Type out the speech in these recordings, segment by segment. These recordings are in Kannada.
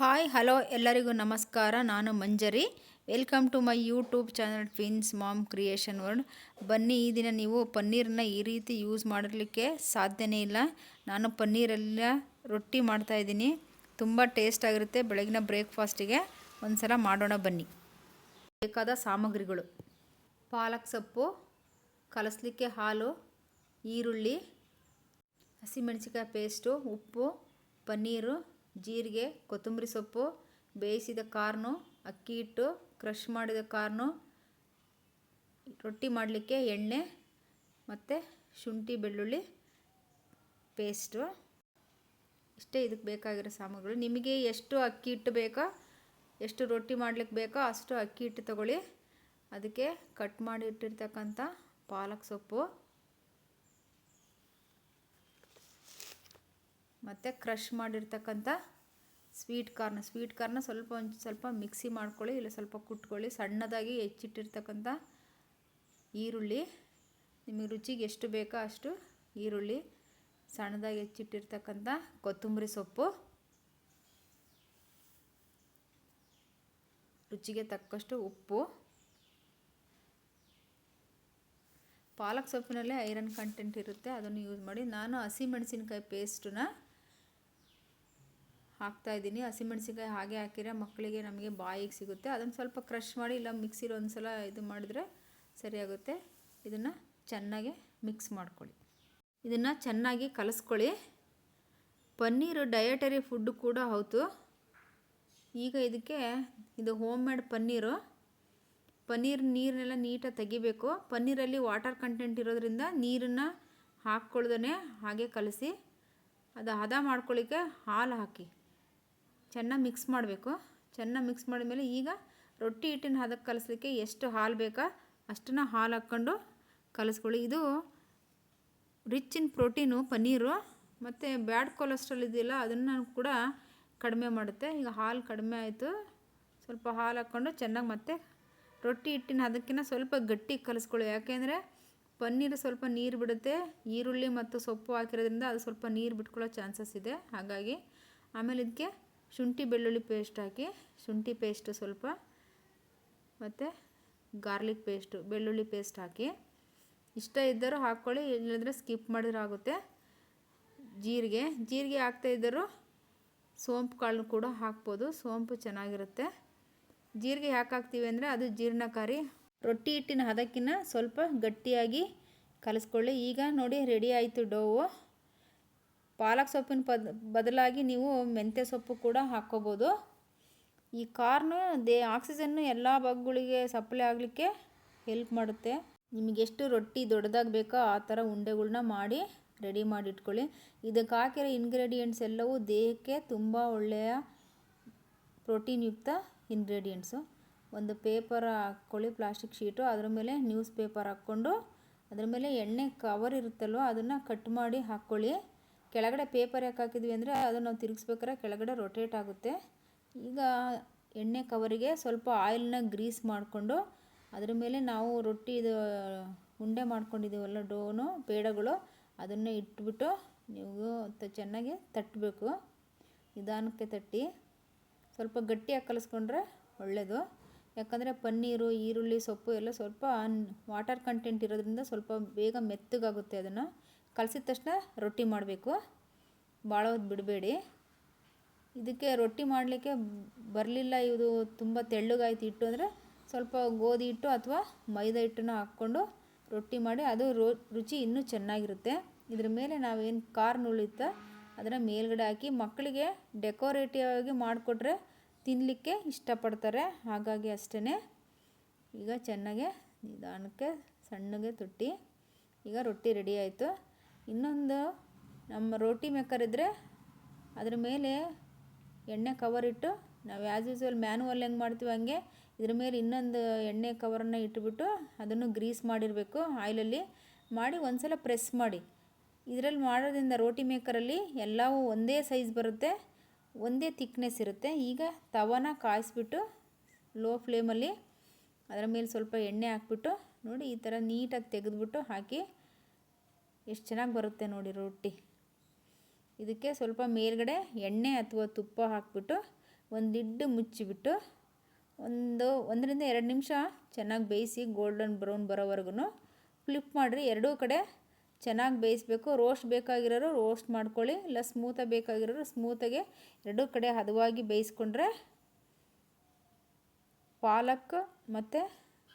ಹಾಯ್ ಹಲೋ ಎಲ್ಲರಿಗೂ ನಮಸ್ಕಾರ. ನಾನು Manjari. Welcome to my YouTube channel twins mom creation world ಬನ್ನಿ, ಈ ದಿನ ನೀವು ಪನ್ನೀರನ್ನ ಈ ರೀತಿ ಯೂಸ್ ಮಾಡಲಿಕ್ಕೆ ಸಾಧ್ಯನೇ ಇಲ್ಲ. ನಾನು ಪನ್ನೀರೆಲ್ಲ ರೊಟ್ಟಿ ಮಾಡ್ತಾಯಿದ್ದೀನಿ ತುಂಬ ಟೇಸ್ಟ್ ಆಗಿರುತ್ತೆ. ಬೆಳಗಿನ ಬ್ರೇಕ್ಫಾಸ್ಟಿಗೆ ಒಂದು ಸಲ ಮಾಡೋಣ ಬನ್ನಿ. ಬೇಕಾದ ಸಾಮಗ್ರಿಗಳು. ಪಾಲಕ್ ಸೊಪ್ಪು, ಕಲಸಲಿಕ್ಕೆ ಹಾಲು, ಈರುಳ್ಳಿ ಹಸಿಮೆಣಸಿಕಾಯಿ ಪೇಸ್ಟು ಉಪ್ಪು, ಪನ್ನೀರು ಜೀರಿಗೆ, ಕೊತ್ತಂಬರಿ ಸೊಪ್ಪು, ಬೇಯಿಸಿದ ಕಾರ್ನು, ಅಕ್ಕಿ ಹಿಟ್ಟು, ಕ್ರಷ್ ಮಾಡಿದ ಕಾರ್ನು, ರೊಟ್ಟಿ ಮಾಡಲಿಕ್ಕೆ ಎಣ್ಣೆ ಮತ್ತು ಶುಂಠಿ, ಬೆಳ್ಳುಳ್ಳಿ ಪೇಸ್ಟು ಇಷ್ಟೇ ಇದಕ್ಕೆ ಬೇಕಾಗಿರೋ ಸಾಮಗ್ರಿಗಳು ನಿಮಗೆ ಎಷ್ಟು ಅಕ್ಕಿ ಹಿಟ್ಟು ಬೇಕೋ, ಎಷ್ಟು ರೊಟ್ಟಿ ಮಾಡ್ಲಿಕ್ಕೆ ಬೇಕೋ, ಅಷ್ಟು ಅಕ್ಕಿ ಹಿಟ್ಟು ತಗೊಳ್ಳಿ. ಅದಕ್ಕೆ ಕಟ್ ಮಾಡಿ ಇಟ್ಟಿರ್ತಕ್ಕಂಥ ಪಾಲಕ್ ಸೊಪ್ಪು. ಮತ್ತು ಕ್ರಷ್ ಮಾಡಿರ್ತಕ್ಕಂಥ ಸ್ವೀಟ್ ಕಾರ್ನ್, ಸ್ವೀಟ್ ಕಾರ್ನ ಸ್ವಲ್ಪ ಒಂದು ಸ್ವಲ್ಪ ಮಿಕ್ಸಿ ಮಾಡ್ಕೊಳ್ಳಿ, ಇಲ್ಲ ಸ್ವಲ್ಪ ಕುಟ್ಕೊಳ್ಳಿ. ಸಣ್ಣದಾಗಿ ಹೆಚ್ಚಿಟ್ಟಿರ್ತಕ್ಕಂಥ ಈರುಳ್ಳಿ, ನಿಮಗೆ ರುಚಿಗೆ ಎಷ್ಟು ಬೇಕೋ ಅಷ್ಟು ಈರುಳ್ಳಿ, ಸಣ್ಣದಾಗಿ ಹೆಚ್ಚಿಟ್ಟಿರ್ತಕ್ಕಂಥ ಕೊತ್ತಂಬರಿ ಸೊಪ್ಪು. ರುಚಿಗೆ ತಕ್ಕಷ್ಟು ಉಪ್ಪು. ಪಾಲಕ್ ಸೊಪ್ಪಿನಲ್ಲೇ ಐರನ್ ಕಂಟೆಂಟ್ ಇರುತ್ತೆ, ಅದನ್ನು ಯೂಸ್ ಮಾಡಿ. ನಾನು ಹಸಿಮೆಣಸಿನ್ಕಾಯಿ ಪೇಸ್ಟನ್ನ ಹಾಕ್ತಾ ಇದ್ದೀನಿ. ಹಸಿಮೆಣಸಿನ್ಕಾಯಿ ಹಾಗೆ ಹಾಕಿದರೆ ಮಕ್ಕಳಿಗೆ ನಮಗೆ ಬಾಯಿಗೆ ಸಿಗುತ್ತೆ. ಅದನ್ನು ಸ್ವಲ್ಪ ಕ್ರಷ್ ಮಾಡಿ ಇಲ್ಲ ಮಿಕ್ಸಿಲಿ ಒಂದು ಸಲ ಇದು ಮಾಡಿದ್ರೆ ಸರಿಯಾಗುತ್ತೆ. ಇದನ್ನು ಚೆನ್ನಾಗಿ ಮಿಕ್ಸ್ ಮಾಡ್ಕೊಳ್ಳಿ. ಇದನ್ನು ಚೆನ್ನಾಗಿ ಕಲಿಸ್ಕೊಳ್ಳಿ. ಪನ್ನೀರು ಡಯಟರಿ ಫುಡ್ ಕೂಡ ಹೌದು. ಈಗ ಇದಕ್ಕೆ ಇದು ಹೋಮ್ ಮೇಡ್ ಪನ್ನೀರು. ಪನ್ನೀರ್ ನೀರನ್ನೆಲ್ಲ ನೀಟಾಗಿ ತೆಗಿಬೇಕು. ಪನ್ನೀರಲ್ಲಿ ವಾಟರ್ ಕಂಟೆಂಟ್ ಇರೋದ್ರಿಂದ ನೀರನ್ನು ಹಾಕ್ಕೊಳ್ದೇ ಹಾಗೆ ಕಲಸಿ. ಅದು ಹದ ಮಾಡ್ಕೊಳ್ಳಿಕ್ಕೆ ಹಾಲು ಹಾಕಿ. ಚೆನ್ನಾಗಿ ಮಿಕ್ಸ್ ಮಾಡಬೇಕು. ಚೆನ್ನಾಗಿ ಮಿಕ್ಸ್ ಮಾಡಿದ್ಮೇಲೆ ಈಗ ರೊಟ್ಟಿ ಹಿಟ್ಟಿನ ಹದಕ್ಕೆ ಕಲಿಸ್ಲಿಕ್ಕೆ ಎಷ್ಟು ಹಾಲು ಬೇಕಾ ಅಷ್ಟನ್ನು ಹಾಲು ಹಾಕ್ಕೊಂಡು ಕಲಿಸ್ಕೊಳ್ಳಿ. ಇದು ರಿಚ್ ಇನ್ ಪ್ರೋಟೀನು ಪನ್ನೀರು ಮತ್ತು ಬ್ಯಾಡ್ ಕೊಲೆಸ್ಟ್ರಾಲ್ ಇದೆಯಲ್ಲ ಅದನ್ನು ಕೂಡ ಕಡಿಮೆ ಮಾಡುತ್ತೆ. ಈಗ ಹಾಲು ಕಡಿಮೆ ಆಯಿತು. ಸ್ವಲ್ಪ ಹಾಲು ಹಾಕ್ಕೊಂಡು ಚೆನ್ನಾಗಿ ಮತ್ತೆ ರೊಟ್ಟಿ ಹಿಟ್ಟಿನ ಅದಕ್ಕಿಂತ ಸ್ವಲ್ಪ ಗಟ್ಟಿ ಕಲಿಸ್ಕೊಳ್ಳಿ. ಯಾಕೆಂದರೆ ಪನ್ನೀರು ಸ್ವಲ್ಪ ನೀರು ಬಿಡುತ್ತೆ. ಈರುಳ್ಳಿ ಮತ್ತು ಸೊಪ್ಪು ಹಾಕಿರೋದ್ರಿಂದ ಅದು ಸ್ವಲ್ಪ ನೀರು ಬಿಟ್ಕೊಳ್ಳೋ ಚಾನ್ಸಸ್ ಇದೆ. ಹಾಗಾಗಿ ಆಮೇಲೆ ಇದಕ್ಕೆ ಶುಂಠಿ ಬೆಳ್ಳುಳ್ಳಿ ಪೇಸ್ಟ್ ಹಾಕಿ, ಶುಂಠಿ ಪೇಸ್ಟ್ ಸ್ವಲ್ಪ, ಮತ್ತು ಗಾರ್ಲಿಕ್ ಪೇಸ್ಟು ಬೆಳ್ಳುಳ್ಳಿ ಪೇಸ್ಟ್ ಹಾಕಿ. ಇಷ್ಟ ಇದ್ದರೂ ಹಾಕ್ಕೊಳ್ಳಿ, ಇಲ್ಲಂದರೆ ಸ್ಕಿಪ್ ಮಾಡಿದ್ರೆ ಆಗುತ್ತೆ. ಜೀರಿಗೆ ಜೀರಿಗೆ ಹಾಕ್ತಾ ಇದ್ದರೂ ಸೋಂಪು ಕಾಳು ಕೂಡ ಹಾಕ್ಬೋದು, ಸೋಂಪು ಚೆನ್ನಾಗಿರುತ್ತೆ. ಜೀರಿಗೆ ಯಾಕೆ ಹಾಕ್ತೀವಿ ಅಂದರೆ ಅದು ಜೀರ್ಣಕಾರಿ. ರೊಟ್ಟಿ ಹಿಟ್ಟಿನ ಹದಕ್ಕಿನ್ನ ಸ್ವಲ್ಪ ಗಟ್ಟಿಯಾಗಿ ಕಲಿಸ್ಕೊಳ್ಳಿ. ಈಗ ನೋಡಿ ರೆಡಿ ಆಯಿತು ಡೋವು. ಪಾಲಕ್ ಸೊಪ್ಪಿನ ಬದಲಾಗಿ ನೀವು ಮೆಂತ್ಯ ಸೊಪ್ಪು ಕೂಡ ಹಾಕ್ಕೋಬೋದು. ಈ ಕಾರ್ನು ದೇ, ಆಕ್ಸಿಜನ್ನು ಎಲ್ಲ ಬಗ್ಗಳಿಗೆ ಸಪ್ಲೈ ಆಗಲಿಕ್ಕೆ ಹೆಲ್ಪ್ ಮಾಡುತ್ತೆ. ನಿಮಗೆಷ್ಟು ರೊಟ್ಟಿ ದೊಡ್ಡದಾಗಿ ಬೇಕೋ ಆ ಥರ ಉಂಡೆಗಳನ್ನ ಮಾಡಿ ರೆಡಿ ಮಾಡಿ ಇಟ್ಕೊಳ್ಳಿ ಇದಕ್ಕೆ ಹಾಕಿರೋ ಇಂಗ್ರೀಡಿಯೆಂಟ್ಸ್ ಎಲ್ಲವೂ ದೇಹಕ್ಕೆ ತುಂಬ ಒಳ್ಳೆಯ ಪ್ರೋಟೀನ್ ಯುಕ್ತ ಇಂಗ್ರೀಡಿಯೆಂಟ್ಸು ಒಂದು ಪೇಪರ್ ಹಾಕ್ಕೊಳ್ಳಿ ಪ್ಲಾಸ್ಟಿಕ್ ಶೀಟು ಅದ್ರ ಮೇಲೆ ನ್ಯೂಸ್ ಪೇಪರ್ ಹಾಕ್ಕೊಂಡು, ಅದ್ರ ಮೇಲೆ ಎಣ್ಣೆ ಕವರ್ ಇರುತ್ತಲ್ವ, ಅದನ್ನು ಕಟ್ ಮಾಡಿ ಹಾಕ್ಕೊಳ್ಳಿ. ಕೆಳಗಡೆ ಪೇಪರ್ ಯಾಕೆ ಹಾಕಿದ್ವಿ ಅಂದರೆ ಅದನ್ನು ನಾವು ತಿರುಗಿಸ್ಬೇಕಾದ್ರೆ ಕೆಳಗಡೆ ರೊಟೇಟ್ ಆಗುತ್ತೆ. ಈಗ ಎಣ್ಣೆ ಕವರಿಗೆ ಸ್ವಲ್ಪ ಆಯಿಲ್ನ ಗ್ರೀಸ್ ಮಾಡಿಕೊಂಡು ಅದ್ರ ಮೇಲೆ ನಾವು ರೊಟ್ಟಿ ಇದು, ಉಂಡೆ ಮಾಡ್ಕೊಂಡಿದ್ದೀವಲ್ಲ ಡೋನು, ಪೇಡಗಳು, ಅದನ್ನು ಇಟ್ಬಿಟ್ಟು ನೀವು ಚೆನ್ನಾಗಿ ತಟ್ಟಬೇಕು ನಿಧಾನಕ್ಕೆ ತಟ್ಟಿ. ಸ್ವಲ್ಪ ಗಟ್ಟಿಯಾಗಿ ಕಲಿಸ್ಕೊಂಡ್ರೆ ಒಳ್ಳೆಯದು ಯಾಕಂದರೆ ಪನ್ನೀರು, ಈರುಳ್ಳಿ, ಸೊಪ್ಪು ಎಲ್ಲ ಸ್ವಲ್ಪ ವಾಟರ್ ಕಂಟೆಂಟ್ ಇರೋದ್ರಿಂದ ಸ್ವಲ್ಪ ಬೇಗ ಮೆತ್ತಗಾಗುತ್ತೆ ಅದನ್ನು. ಕಲಸಿದ ತಕ್ಷಣ ರೊಟ್ಟಿ ಮಾಡಬೇಕು. ಭಾಳ ಹೊತ್ತು ಬಿಡಬೇಡಿ. ಇದಕ್ಕೆ ರೊಟ್ಟಿ ಮಾಡಲಿಕ್ಕೆ ಬರಲಿಲ್ಲ, ಇದು ತುಂಬ ತೆಳ್ಳಗಾಯ್ತು ಹಿಟ್ಟು ಅಂದರೆ ಸ್ವಲ್ಪ ಗೋಧಿ ಹಿಟ್ಟು ಅಥವಾ ಮೈದಾ ಹಿಟ್ಟನ್ನು ಹಾಕ್ಕೊಂಡು ರೊಟ್ಟಿ ಮಾಡಿ, ಅದು ರೋ, ರುಚಿ ಇನ್ನೂ ಚೆನ್ನಾಗಿರುತ್ತೆ. ಇದ್ರ ಮೇಲೆ ನಾವೇನು ಕಾರ್ನ್ ಉಳಿಯುತ್ತೆ ಅದನ್ನು ಮೇಲ್ಗಡೆ ಹಾಕಿ ಮಕ್ಕಳಿಗೆ ಡೆಕೋರೇಟಿವ್ ಆಗಿ ಮಾಡಿಕೊಟ್ರೆ ತಿನ್ನಲಿಕ್ಕೆ ಇಷ್ಟಪಡ್ತಾರೆ. ಹಾಗಾಗಿ ಅಷ್ಟೇ ಈಗ ಚೆನ್ನಾಗೆ ನಿಧಾನಕ್ಕೆ ಸಣ್ಣಗೆ ತೊಟ್ಟಿ. ಈಗ ರೊಟ್ಟಿ ರೆಡಿ ಆಯಿತು. ಇನ್ನೊಂದು ನಮ್ಮ ರೋಟಿ ಮೇಕರ್ ಇದ್ದರೆ ಅದ್ರ ಮೇಲೆ ಎಣ್ಣೆ ಕವರ್ ಇಟ್ಟು ನಾವು ಆ್ಯಸ್ ಯೂಸ್ವಲ್ ಮ್ಯಾನುವಲ್ ಹೆಂಗೆ ಮಾಡ್ತೀವಿ ಹಂಗೆ ಇದ್ರ ಮೇಲೆ ಇನ್ನೊಂದು ಎಣ್ಣೆ ಕವರನ್ನು ಇಟ್ಬಿಟ್ಟು ಅದನ್ನು ಗ್ರೀಸ್ ಮಾಡಿರಬೇಕು ಆಯಿಲಲ್ಲಿ ಮಾಡಿ ಒಂದು ಸಲ ಪ್ರೆಸ್ ಮಾಡಿ. ಇದರಲ್ಲಿ ಮಾಡೋದ್ರಿಂದ ರೋಟಿ ಮೇಕರಲ್ಲಿ ಎಲ್ಲವೂ ಒಂದೇ ಸೈಜ್ ಬರುತ್ತೆ, ಒಂದೇ ತಿಕ್ನೆಸ್ ಇರುತ್ತೆ. ಈಗ ತವನ ಕಾಯಿಸ್ಬಿಟ್ಟು ಲೋ ಫ್ಲೇಮಲ್ಲಿ ಅದರ ಮೇಲೆ ಸ್ವಲ್ಪ ಎಣ್ಣೆ ಹಾಕ್ಬಿಟ್ಟು ನೋಡಿ ಈ ಥರ ನೀಟಾಗಿ ತೆಗೆದ್ಬಿಟ್ಟು ಹಾಕಿ ಎಷ್ಟು ಚೆನ್ನಾಗಿ ಬರುತ್ತೆ ನೋಡಿ ರೊಟ್ಟಿ. ಇದಕ್ಕೆ ಸ್ವಲ್ಪ ಮೇಲ್ಗಡೆ ಎಣ್ಣೆ ಅಥವಾ ತುಪ್ಪ ಹಾಕ್ಬಿಟ್ಟು ಒಂದಿಡ್ಡು ಮುಚ್ಚಿಬಿಟ್ಟು ಒಂದು ಒಂದರಿಂದ ಎರಡು ನಿಮಿಷ ಚೆನ್ನಾಗಿ ಬೇಯಿಸಿ ಗೋಲ್ಡನ್ ಬ್ರೌನ್ ಬರೋವರೆಗೂ ಫ್ಲಿಪ್ ಮಾಡಿರಿ. ಎರಡೂ ಕಡೆ ಚೆನ್ನಾಗಿ ಬೇಯಿಸ್ಬೇಕು. ರೋಸ್ಟ್ ಬೇಕಾಗಿರೋರು ರೋಸ್ಟ್ ಮಾಡ್ಕೊಳ್ಳಿ. ಇಲ್ಲ ಸ್ಮೂತಾಗಿ ಬೇಕಾಗಿರೋರು ಸ್ಮೂತಾಗೆ ಎರಡೂ ಕಡೆ ಹದವಾಗಿ ಬೇಯಿಸ್ಕೊಂಡ್ರೆ ಪಾಲಕ್ ಮತ್ತು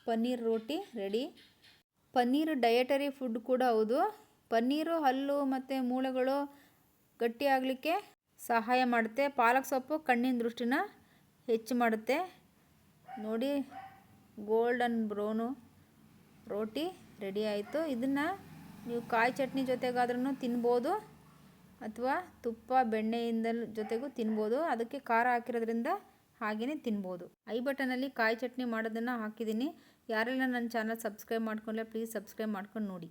ಪನ್ನೀರ್ ರೋಟಿ ರೆಡಿ ಪನ್ನೀರ್ ಡಯಟರಿ ಫುಡ್ ಕೂಡ ಹೌದು. ಪನ್ನೀರು, ಹಲ್ಲು ಮತ್ತು ಮೂಳೆಗಳು ಗಟ್ಟಿಯಾಗಲಿಕ್ಕೆ ಸಹಾಯ ಮಾಡುತ್ತೆ. ಪಾಲಕ್ ಸೊಪ್ಪು ಕಣ್ಣಿನ ದೃಷ್ಟಿನ ಹೆಚ್ಚು ಮಾಡುತ್ತೆ. ನೋಡಿ, ಗೋಲ್ಡನ್ ಬ್ರೌನು ರೋಟಿ ರೆಡಿ ಆಯಿತು. ಇದನ್ನು ನೀವು ಕಾಯಿ ಚಟ್ನಿ ಜೊತೆಗಾದ್ರೂ ತಿನ್ಬೋದು ಅಥವಾ ತುಪ್ಪ ಬೆಣ್ಣೆಯಿಂದ ಜೊತೆಗೂ ತಿನ್ಬೋದು. ಅದಕ್ಕೆ ಖಾರ ಹಾಕಿರೋದ್ರಿಂದ ಹಾಗೆಯೇ ತಿನ್ಬೋದು. ಐ ಬಟನಲ್ಲಿ ಕಾಯಿ ಚಟ್ನಿ ಮಾಡೋದನ್ನು ಹಾಕಿದ್ದೀನಿ. ಯಾರೆಲ್ಲ ನನ್ನ ಚಾನಲ್ ಸಬ್ಸ್ಕ್ರೈಬ್ ಮಾಡ್ಕೊಂಡ್ರೆ ಪ್ಲೀಸ್ ಸಬ್ಸ್ಕ್ರೈಬ್ ಮಾಡ್ಕೊಂಡು ನೋಡಿ.